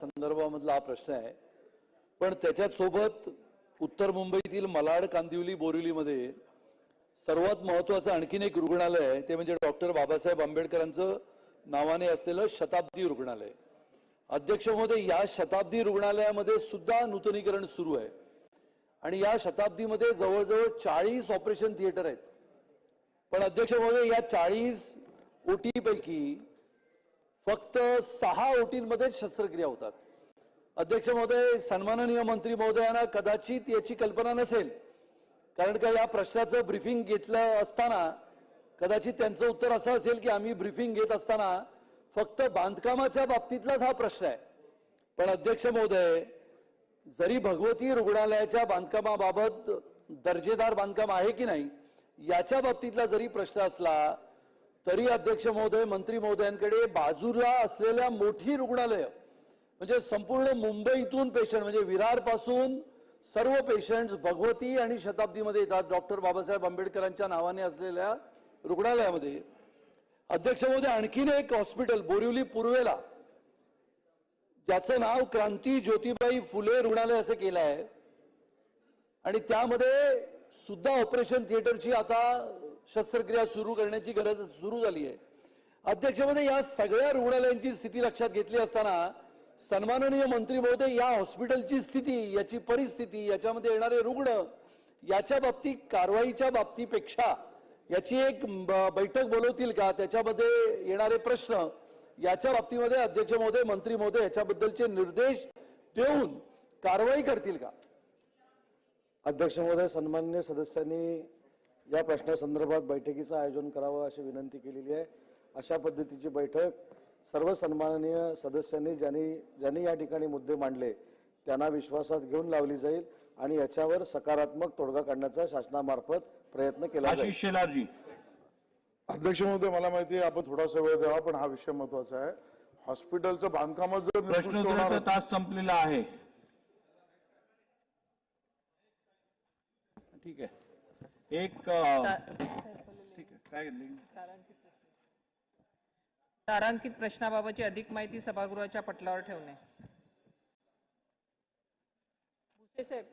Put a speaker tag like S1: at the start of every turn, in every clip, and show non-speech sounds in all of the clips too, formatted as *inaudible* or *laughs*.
S1: संदर्भामधला हा प्रश्न आहे. पण त्याच्यासोबत उत्तर मुंबईतील मलाड कांदिवली बोरिवलीमध्ये सर्वात महत्वाचं आणखीन एक रुग्णालय आहे. ते म्हणजे डॉक्टर बाबासाहेब आंबेडकरांचं नावाने असलेलं शताब्दी रुग्णालय. अध्यक्ष महोदय या शताब्दी रुग्णालयामध्ये सुद्धा नूतनीकरण सुरू आहे. आणि या शताब्दीमध्ये जवळजवळ चाळीस ऑपरेशन थिएटर आहेत. पण अध्यक्ष महोदय या चाळीस ओटीपैकी फक्त सहा ओटींमध्ये शस्त्रक्रिया होतात. अध्यक्ष महोदय सन्माननीय मंत्री महोदयांना कदाचित याची कल्पना नसेल. कारण का या प्रश्नाचं ब्रिफिंग घेतलं असताना कदाचित त्यांचं उत्तर असं असेल की आम्ही ब्रीफिंग घेत असताना फक्त बांधकामाच्या बाबतीतलाच हा प्रश्न आहे. पण अध्यक्ष महोदय जरी भगवती रुग्णालयाच्या बांधकामाबाबत दर्जेदार बांधकाम आहे की नाही याच्या बाबतीतला जरी प्रश्न असला तरी अध्यक्ष महोदय मंत्री महोदयांकडे बाजूला असलेल्या मोठी रुग्णालय म्हणजे संपूर्ण मुंबईतून पेशंट म्हणजे विरारपासून सर्व पेशंट भगवती आणि शताब्दीमध्ये येतात. डॉक्टर बाबासाहेब आंबेडकरांच्या नावाने असलेल्या रुग्णालयामध्ये. अध्यक्ष महोदय आणखीन एक हॉस्पिटल बोरिवली पूर्वेला. ज्याचं नाव क्रांती ज्योतिबाई फुले रुग्णालय असं केलं आहे आणि त्यामध्ये सुद्धा ऑपरेशन थिएटरची आता शस्त्रक्रिया सुरू करण्याची गरज सुरू झाली आहे. अध्यक्षमध्ये या सगळ्या रुग्णालयांची स्थिती लक्षात घेतली असताना सन्माननीय मंत्री महोदय या हॉस्पिटलची स्थिती याची परिस्थिती याच्यामध्ये येणारे रुग्ण याच्या बाबतीत कारवाईच्या बाबतीपेक्षा याची एक बैठक बोलवतील का? त्याच्यामध्ये येणारे प्रश्न याच्या बाबतीमध्ये अध्यक्ष महोदय मंत्री महोदय याच्याबद्दलचे निर्देश देऊन कारवाई करतील का?
S2: अध्यक्ष महोदय सन्मान्य सदस्यांनी या प्रश्नासंदर्भात बैठकीचं आयोजन करावं अशी विनंती केलेली आहे. अशा पद्धतीची बैठक सर्व सन्माननीय सदस्यांनी ज्यांनी ज्यांनी या ठिकाणी मुद्दे मांडले त्यांना विश्वासात घेऊन लावली जाईल आणि याच्यावर सकारात्मक तोडगा काढण्याचा शासनामार्फत प्रयत्न केला जाईल.
S3: आशिष शेलारजी.
S4: अध्यक्ष महोदय मला माहिती आहे आपण थोडासा वेळ द्यावा पण हा विषय महत्त्वाचा आहे. हॉस्पिटलचं बांधकामात जर निकृष्ट होणार
S3: प्रश्नोत्तराचा तास संपलेला आहे. ठीक आहे. एक ठीक आहे
S5: तारांकित प्रश्नाबाबतची अधिक माहिती सभागृहाच्या पटलावर ठेवणे. भुसे साहेब.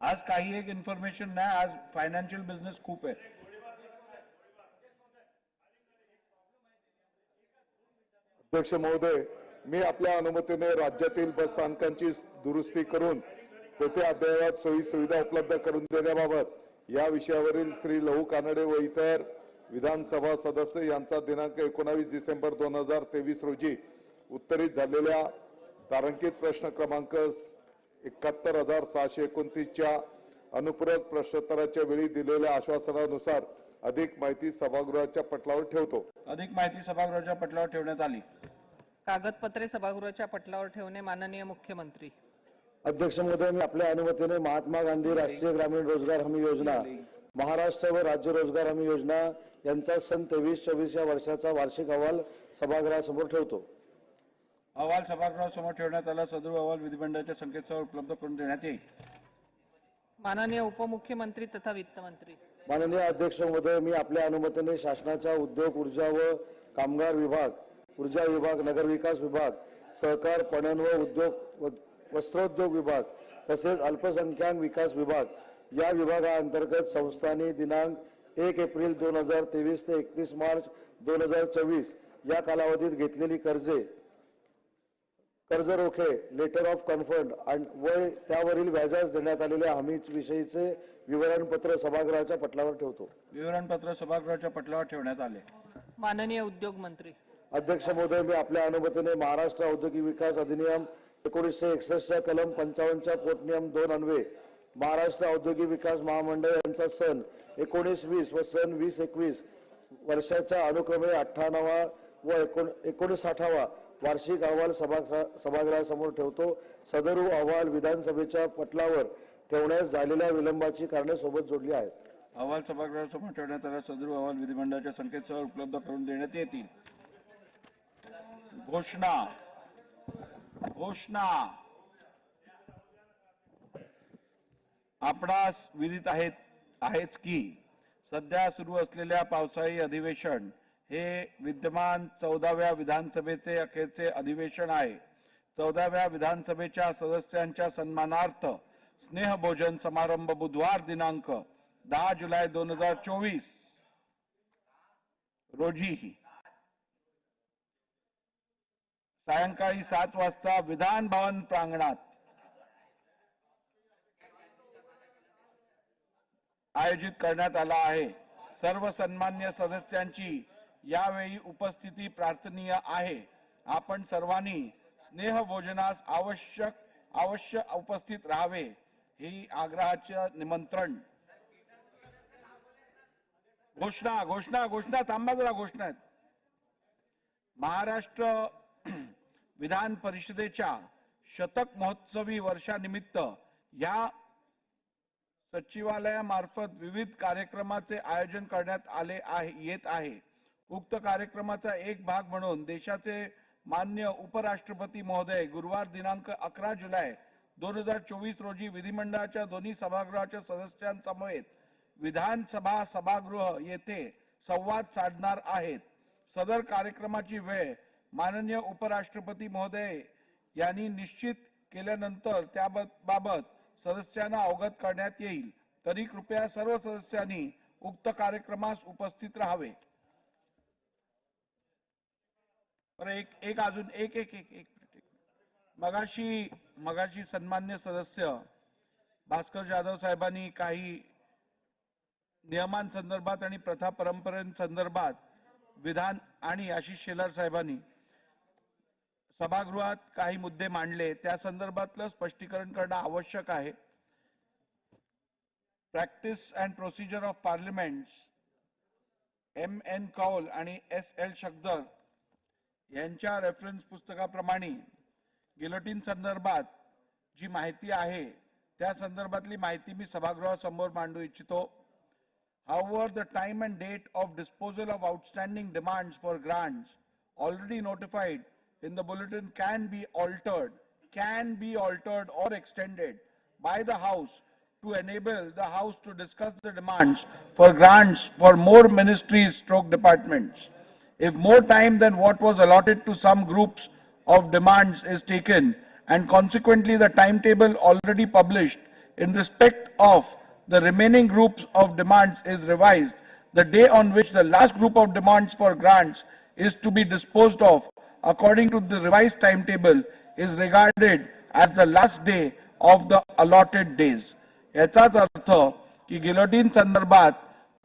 S3: आज काही एक इन्फॉर्मेशन नाही आज फायनान्शियल बिझनेस खूप आहे.
S4: अध्यक्ष महोदय मी आपल्या अनुमतीने राज्यातील बसस्थानकांची दुरुस्ती करून तेथे अद्ययावत सोयी सुविधा उपलब्ध करून देण्याबाबत या विषयावरील श्री लहू कानडे व इतर विधानसभा सदस्य यांचा दिनांक एकोणावीस डिसेंबर दोन हजार तेवीस रोजी उत्तरित झालेल्या तारांकित प्रश्न क्रमांक एकाहत्तर हजार सहाशे एकोणतीसच्या अनुपूरक प्रश्नोत्तराच्या वेळी दिलेल्या आश्वासनानुसार अधिक माहिती सभागृहाच्या पटलावर ठेवतो.
S3: अधिक माहिती सभागृहाच्या पटलावर ठेवण्यात आली.
S5: कागदपत्रे सभागृहाच्या पटलावर ठेवणे माननीय मुख्यमंत्री.
S2: अध्यक्ष महोदय मी आपल्या अनुमतीने महात्मा गांधी राष्ट्रीय ग्रामीण रोजगार हमी योजना महाराष्ट्र व राज्य रोजगार हमी योजना यांचा सन तेवीस चोवीस या वर्षाचा वार्षिक अहवाल सभागृहासमोर ठेवतो.
S3: अहवाल सभागृहासमोर ठेवण्यात आला. सदर अहवाल विधिमंडळाच्या संकेतस्थळावर उपलब्ध करून देण्यात येईल.
S5: माननीय उपमुख्यमंत्री तथा वित्तमंत्री.
S2: माननीय अध्यक्ष महोदय मी आपल्या अनुमतीने शासनाच्या उद्योग ऊर्जा व कामगार विभाग ऊर्जा विभाग नगरविकास विभाग सहकार पणन व उद्योग व वस्त्रोद्योग विभाग तसेच अल्पसंख्याक विकास विभाग या विभागाअंतर्गत संस्थांनी दिनांक एक एप्रिल दोन हजार तेवीस ते एकतीस मार्च दोन हजार चोवीस या कालावधीत घेतलेली कर्जे कर्ज रोखे लेटर ऑफ कन्फर्ड व त्यावरील व्याजास देण्यात आलेल्या हमी विषयीचे विवरणपत्र सभागृहाच्या पटलावर ठेवतो.
S3: विवरणपत्र सभागृहाच्या पटलावर ठेवण्यात आले.
S5: माननीय उद्योग मंत्री.
S2: अध्यक्ष महोदय मी आपल्या अनुमतीने महाराष्ट्र औद्योगिक विकास अधिनियम एकोणीसशे एकसष्टच्या कलम पंचावन्नच्या पोटनियम दोन अन्वे महाराष्ट्र औद्योगिक विकास महामंडळ यांचा सन एकोणीस वीस व सन वीस एकवीस वर्षाच्या अनुक्रमे अठ्ठावन्नावा व एकोण एकोणीसाठावा वार्षिक अहवाल सभा सभागृहासमोर ठेवतो. सदर अहवाल विधानसभेच्या पटलावर ठेवण्यास झालेल्या विलंबाची कारणे सोबत जोडली आहेत.
S3: अहवाल सभागृहासमोर ठेवण्यात आला. सदर अहवाल विधिमंडळाच्या संकेतस्थळावर उपलब्ध करून देण्यात येतील. घोषणा. घोषणा. आपणास विदित आहेत आहेच की सध्या सुरू असलेल्या पावसाळी अधिवेशन हे विद्यमान चौदाव्या विधानसभेचे अखेरचे अधिवेशन आहे. चौदाव्या विधानसभेच्या सदस्यांच्या सन्मानार्थ स्नेहभोजन समारंभ बुधवार दिनांक दहा जुलै दोन हजार चोवीस. रोजी सायंकाळी सात वाजता विधान भवन प्रांगणात. आयोजित करण्यात आला आहे. सर्व सन्मान्य सदस्यांची यावेळी उपस्थिती प्रार्थनीय आहे. आपण सर्वांनी स्नेह भोजनास आवश्यक अवश्य उपस्थित राहावे ही आग्रहाचे निमंत्रण. घोषणा घोषणा घोषणा थांबा जरा घोषणा आहेत. महाराष्ट्र *clears throat* विधान परिषदेच्या शतक महोत्सवी वर्षानिमित्त या सचिवालयामार्फत विविध कार्यक्रमाचे आयोजन करण्यात आले आहे येत आहे. उक्त कार्यक्रमाचा एक भाग म्हणून देशाचे मान्य उपराष्ट्रपती महोदय गुरुवार दिनांक अकरा जुलै दोन हजार चोवीस रोजी विधिमंडळाच्या दोन्ही सभागृहाच्या सदस्यांसमवेत विधानसभा सभागृह येथे संवाद साधणार आहेत. सदर कार्यक्रमाची वेळ माननीय उपराष्ट्रपती महोदय यांनी निश्चित केल्यानंतर त्याबाबत सदस्यांना अवगत करण्यात येईल. तरी कृपया सर्व सदस्यांनी उक्त कार्यक्रमास उपस्थित राहावे. बरं एक एक अजून एक एक एक एक मगाशी मगाशी सन्मान्य सदस्य भास्कर जाधव साहेबांनी काही नियमांसंदर्भात आणि प्रथा परंपरेसंदर्भात विधान आणि आशिष शेलार साहेबांनी सभागृहात काही मुद्दे मांडले. त्या संदर्भातलं स्पष्टीकरण करणं आवश्यक आहे. Practice and procedure of parliament M N Kaul आणि एस एल शकदर यांच्या रेफरन्स पुस्तकाप्रमाणे गिलोटीन संदर्भात जी माहिती आहे त्या संदर्भातली माहिती मी सभागृहासमोर मांडू इच्छितो However, the time and date of disposal of outstanding demands for grants already notified in the bulletin can be altered, can be altered or extended by the House to enable the House to discuss the demands for grants for more ministries stroke departments. If more time than what was allotted to some groups of demands is taken and consequently the timetable already published in respect of the remaining groups of demands is revised, the day on which the last group of demands for grants is to be disposed of according to the revised timetable is regarded as the last day of the allotted days. याचाच अर्थ की guillotine संदर्भात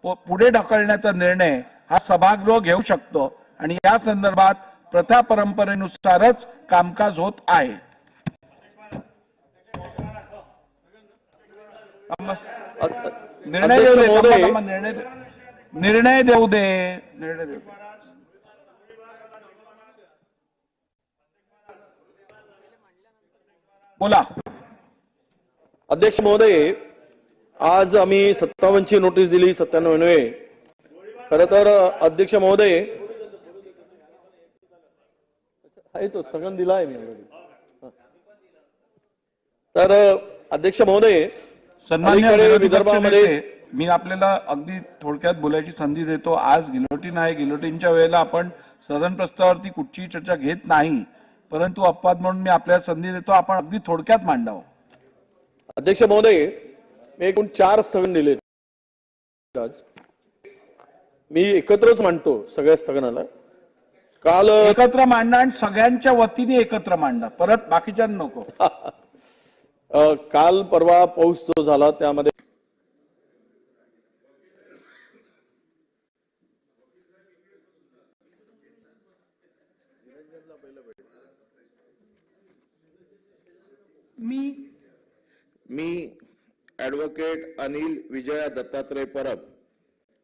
S3: पु- पुढे ढकलण्याचा निर्णय हा सभागृह घेऊ शकतो. आणि या संदर्भात प्रथा परंपरेनुसारच कामकाज होत आहे. निर्णय निर्णय देऊ दे निर्णय देऊ दे. बोला.
S6: अध्यक्ष महोदय आज आम्ही सत्तावन्नची नोटीस दिली सत्त्याण्णव नव्हे खर तर अध्यक्ष महोदय तो स्थगन दिला आहे मी. तर अध्यक्ष महोदय
S3: विरोधी
S6: विदर्भामध्ये
S3: मी आपल्याला अगदी थोडक्यात बोलायची संधी देतो. आज गिलोटीन आहे. गिलोटीनच्या वेळेला आपण सदन प्रस्तावावरती कुठचीही चर्चा घेत नाही. परंतु अपवाद म्हणून मी आपल्याला संधी देतो. आपण अगदी थोडक्यात मांडावं.
S6: अध्यक्ष महोदय मी एकूण चार स्थगन दिले मी एकत्रच मांडतो सगळ्या स्थगनाला. काल *laughs*
S3: एकत्र मांडा आणि सगळ्यांच्या वतीने एकत्र मांडा परत बाकीच्या नको.
S6: काल परवा पाऊस जो झाला त्यामध्ये
S4: मी ॲडव्होकेट अनिल विजया दत्तात्रय परब.